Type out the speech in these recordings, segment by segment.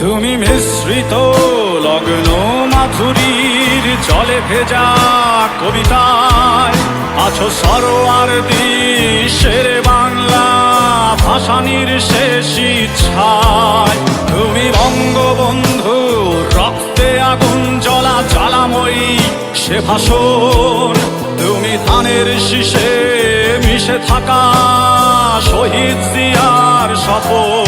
তুমি মিশ্রিত লগ্ন মাধুরীর জলে ভেজা কবিতায়, আছো সরোয়ার দিশের বাংলা ভাসানির শেষ ইচ্ছায়। তুমি বঙ্গবন্ধু, রক্তে আগুন জ্বলা জ্বালাময়ী সে ভাষণ। তুমি ধানের শীষে মিশে থাকা শহীদ জিয়ার স্বপন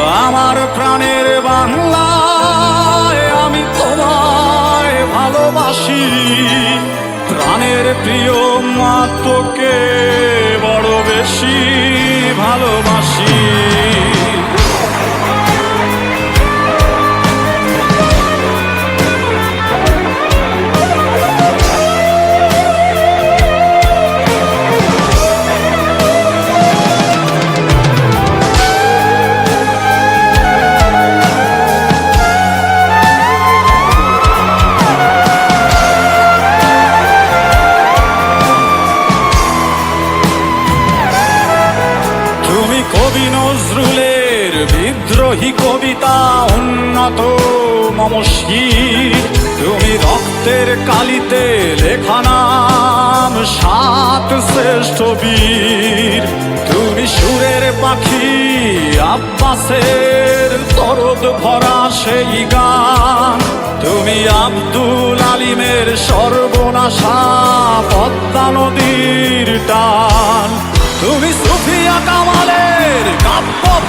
আমার প্রাণের বাংলায় আমি তোমায় ভালোবাসি। প্রাণের প্রিয় মা বড় বেশি ভালোবাসি। কবি নজরুলের বিদ্রোহী কবিতা উন্নত মমশীর তুমি রক্তের কালিতে লেখা নাম সাত শ্রেষ্ঠ বীর। তুমি সুরের পাখি আব্বাসের তরদ ভরা সেই গান। তুমি আব্দুল আলিমের সর্বনাশা পদ্মা নদীর টান। তুমি সুফিয়া কাব্য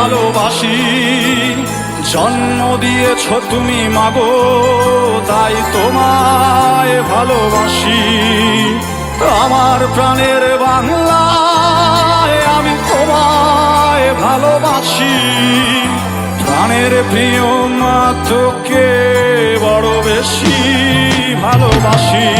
ভালোবাসি। জন্ম দিয়েছ তুমি মাগো, তাই তোমায় ভালোবাসি। আমার প্রাণের বাংলায় আমি তোমায় ভালোবাসি। প্রাণের প্রিয় মা বড় বেশি ভালোবাসি।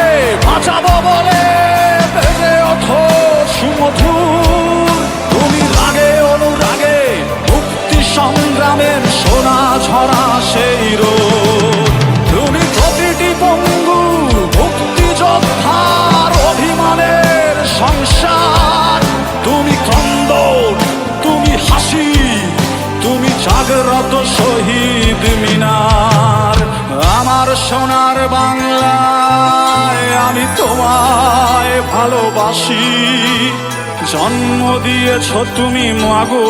বাঁচাবো বলে সুমধুর। তুমি রাগে, অনুরাগে, মুক্তি সংগ্রামের সোনা ঝরা সেই তুমি প্রতিটি অভিমানের তুমি তুমি হাসি, তুমি জাগ্রত শহীদ মিনার। আমার সোনার বাংলা আমি তোমায় ভালোবাসি। জন্ম দিয়েছ তুমি মাগো